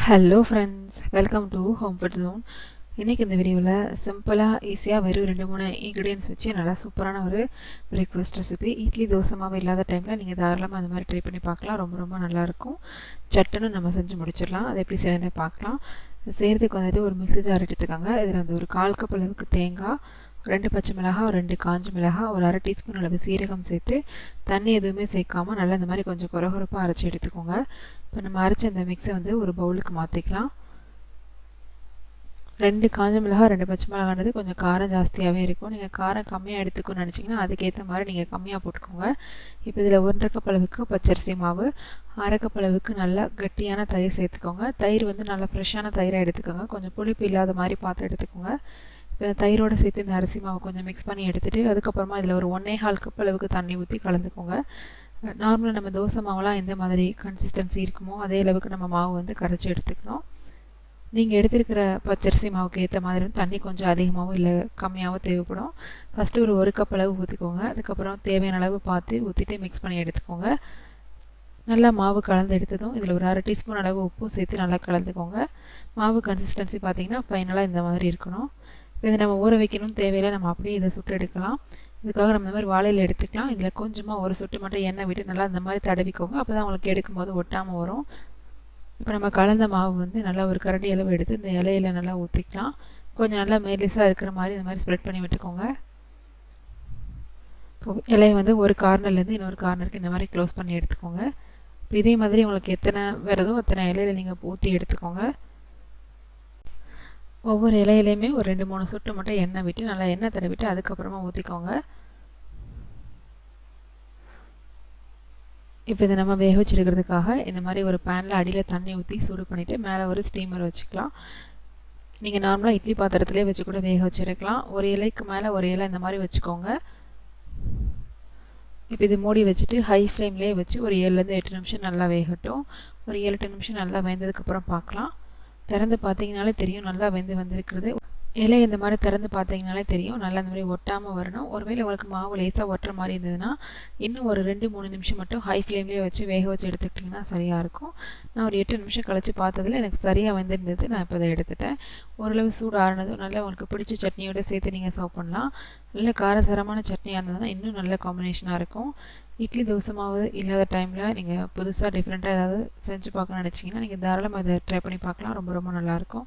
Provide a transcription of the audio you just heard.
Hello friends welcome to home food zone இன்றைக்கி இந்த வீடியோவில் சிம்பிளாக ஈஸியாக வெறும் ரெண்டு மூணு இன்க்ரீடியன்ஸ் வச்சு நல்லா சூப்பரான ஒரு பிரேக்ஃபாஸ்ட் ரெசிபி இட்லி தோசை மாவு இல்லாத டைமில் நீங்கள் தாராளமாக அந்த மாதிரி ட்ரை பண்ணி பார்க்கலாம். ரொம்ப ரொம்ப நல்லாயிருக்கும். சட்டுன்னு நம்ம செஞ்சு முடிச்சிடலாம். அதை எப்படி செய்யணும்னு பார்க்கலாம். செய்கிறதுக்கு வந்துட்டு ஒரு மிக்சி ஜார் எடுத்துக்கோங்க. இதில் வந்து ஒரு கால் கப் அளவுக்கு தேங்காய் ரெண்டு பச்சை மிளகாய் ரெண்டு காஞ்ச மிளகாய் ஒரு அரை டீஸ்பூன் அளவு சீரகம் சேர்த்து தண்ணி எதுவுமே சேர்க்காமல் நல்லா இந்த மாதிரி கொஞ்சம் குறகுறப்பாக அரைச்சி எடுத்துக்கோங்க. இப்போ நம்ம அரைச்ச அந்த மிக்ஸை வந்து ஒரு பவுலுக்கு மாற்றிக்கலாம் ரெண்டு காஞ்ச மிளகாய் ரெண்டு பச்சை மிளகான்றது கொஞ்சம் காரம் ஜாஸ்தியாகவே இருக்கும். நீங்கள் காரம் கம்மியாக எடுத்துக்கணும்னு நினச்சிங்கன்னா அதுக்கேற்ற மாதிரி நீங்கள் கம்மியாக போட்டுக்கோங்க. இப்போ இதில் ஒன்றரை கப் அளவுக்கு பச்சரிசி மாவு அரை கப் அளவுக்கு நல்லா கட்டியான தயிர் சேர்த்துக்கோங்க. தயிர் வந்து நல்லா ஃப்ரெஷ்ஷான தயிராக எடுத்துக்கோங்க. கொஞ்சம் புளிப்பு இல்லாத மாதிரி பார்த்து எடுத்துக்கோங்க. தயிரோடு சேர்த்து இந்த அரிசி மாவை கொஞ்சம் மிக்ஸ் பண்ணி எடுத்துகிட்டு அதுக்கப்புறமா இதில் ஒரு ஒன்றே ஹால் கப் அளவுக்கு தண்ணி ஊற்றி கலந்துக்கோங்க. நார்மலாக நம்ம தோசை மாவுலாம் எந்த மாதிரி கன்சிஸ்டன்சி இருக்குமோ அதே அளவுக்கு நம்ம மாவு வந்து கரைச்சி எடுத்துக்கணும். நீங்கள் எடுத்திருக்கிற பச்சரிசி மாவுக்கு ஏற்ற மாதிரி தண்ணி கொஞ்சம் அதிகமாகவும் இல்லை கம்மியாகவும் தேவைப்படும். ஃபஸ்ட்டு ஒரு ஒரு கப் அளவு ஊற்றிக்கோங்க அதுக்கப்புறம் தேவையான அளவு பார்த்து ஊற்றிட்டு மிக்ஸ் பண்ணி எடுத்துக்கோங்க. நல்லா மாவு கலந்து எடுத்ததும் இதில் ஒரு அரை டீஸ்பூன் அளவு உப்பும் சேர்த்து நல்லா கலந்துக்கோங்க. மாவு கன்சிஸ்டன்சி பார்த்திங்கன்னா ஃபைனலாக இந்த மாதிரி இருக்கணும். இதை நம்ம ஊற வைக்கணும் தேவையில்லை. நம்ம அப்படியே இதை சுட்டு எடுக்கலாம். இதுக்காக நம்ம இந்த மாதிரி வாழையில் எடுத்துக்கலாம். இதில் கொஞ்சமாக ஒரு சொட்டு மட்டும் எண்ணெய் விட்டு நல்லா இந்த மாதிரி தடவிக்கோங்க. அப்போ தான் உங்களுக்கு எடுக்கும்போது ஒட்டாமல் வரும். இப்போ நம்ம கலந்த மாவு வந்து நல்லா ஒரு கரண்டி அளவு எடுத்து இந்த இலையில நல்லா ஊற்றிக்கலாம் கொஞ்சம் நல்லா மெலிசாக இருக்கிற மாதிரி இந்த மாதிரி ஸ்ப்ரெட் பண்ணி விட்டுக்கோங்க. இப்போ இலையை வந்து ஒரு கார்னர்லேருந்து இன்னொரு கார்னருக்கு இந்த மாதிரி க்ளோஸ் பண்ணி எடுத்துக்கோங்க. இப்போ இதே மாதிரி உங்களுக்கு எத்தனை வருதோ அத்தனை இலையில நீங்கள் ஊற்றி எடுத்துக்கோங்க. ஒவ்வொரு இலையிலையுமே ஒரு ரெண்டு மூணு சுட்டு மட்டும் எண்ணெய் விட்டு நல்லா எண்ணெய் தடவிட்டு அதுக்கப்புறமா ஊற்றிக்கோங்க இப்போ இதை நம்ம வேக வச்சுருக்கிறதுக்காக இந்த மாதிரி ஒரு பேனில் அடியில் தண்ணி ஊற்றி சூடு பண்ணிவிட்டு மேலே ஒரு ஸ்டீமர் வச்சுக்கலாம். நீங்கள் நார்மலாக இட்லி பாத்திரத்துலேயே வச்சு கூட வேக வச்சுருக்கலாம். ஒரு இலைக்கு மேலே ஒரு இலை இந்த மாதிரி வச்சுக்கோங்க. இப்போ இது மூடி வச்சுட்டு ஹை ஃப்ளேம்லேயே வச்சு ஒரு ஏழுலேருந்து எட்டு நிமிஷம் நல்லா வேகட்டும். ஒரு ஏழு எட்டு நிமிஷம் நல்லா வெந்ததுக்கப்புறம் பார்க்கலாம் திறந்து பார்த்தீங்கனாலே தெரியும். நல்லா வெந்து வந்திருக்கிறது. இலை இந்த மாதிரி திறந்து பார்த்தீங்கனாலே தெரியும். நல்லா இந்த மாதிரி ஒட்டாமல் வரணும். ஒருவேளை உங்களுக்கு மாவு லேசாக ஒட்டுற மாதிரி இருந்ததுன்னா இன்னும் ஒரு ரெண்டு மூணு நிமிஷம் மட்டும் ஹை ஃப்ளேம்லேயே வச்சு வேக வச்சு எடுத்துக்கிட்டிங்கன்னா சரியாக இருக்கும். நான் ஒரு எட்டு நிமிஷம் கழித்து பார்த்ததில் எனக்கு சரியாக வந்திருந்தது. நான் இப்போ அதை எடுத்துட்டேன். ஓரளவு சூடு ஆறுனதும் நல்லா உங்களுக்கு பிடிச்ச சட்னியோடு சேர்த்து நீங்கள் சாப்பிட்லாம் நல்ல காரசாரமான சட்னியாக இருந்ததுன்னா இன்னும் நல்ல காம்பினேஷனாக இருக்கும். இட்லி தோசை மாவு இல்லாத டைமில் நீங்கள் புதுசாக டிஃப்ரெண்ட்டாக ஏதாவது செஞ்சு பார்க்கணும்னு நினச்சிங்கன்னா நீங்கள் தாராளமாக இதை ட்ரை பண்ணி பார்க்கலாம். ரொம்ப ரொம்ப நல்லாயிருக்கும்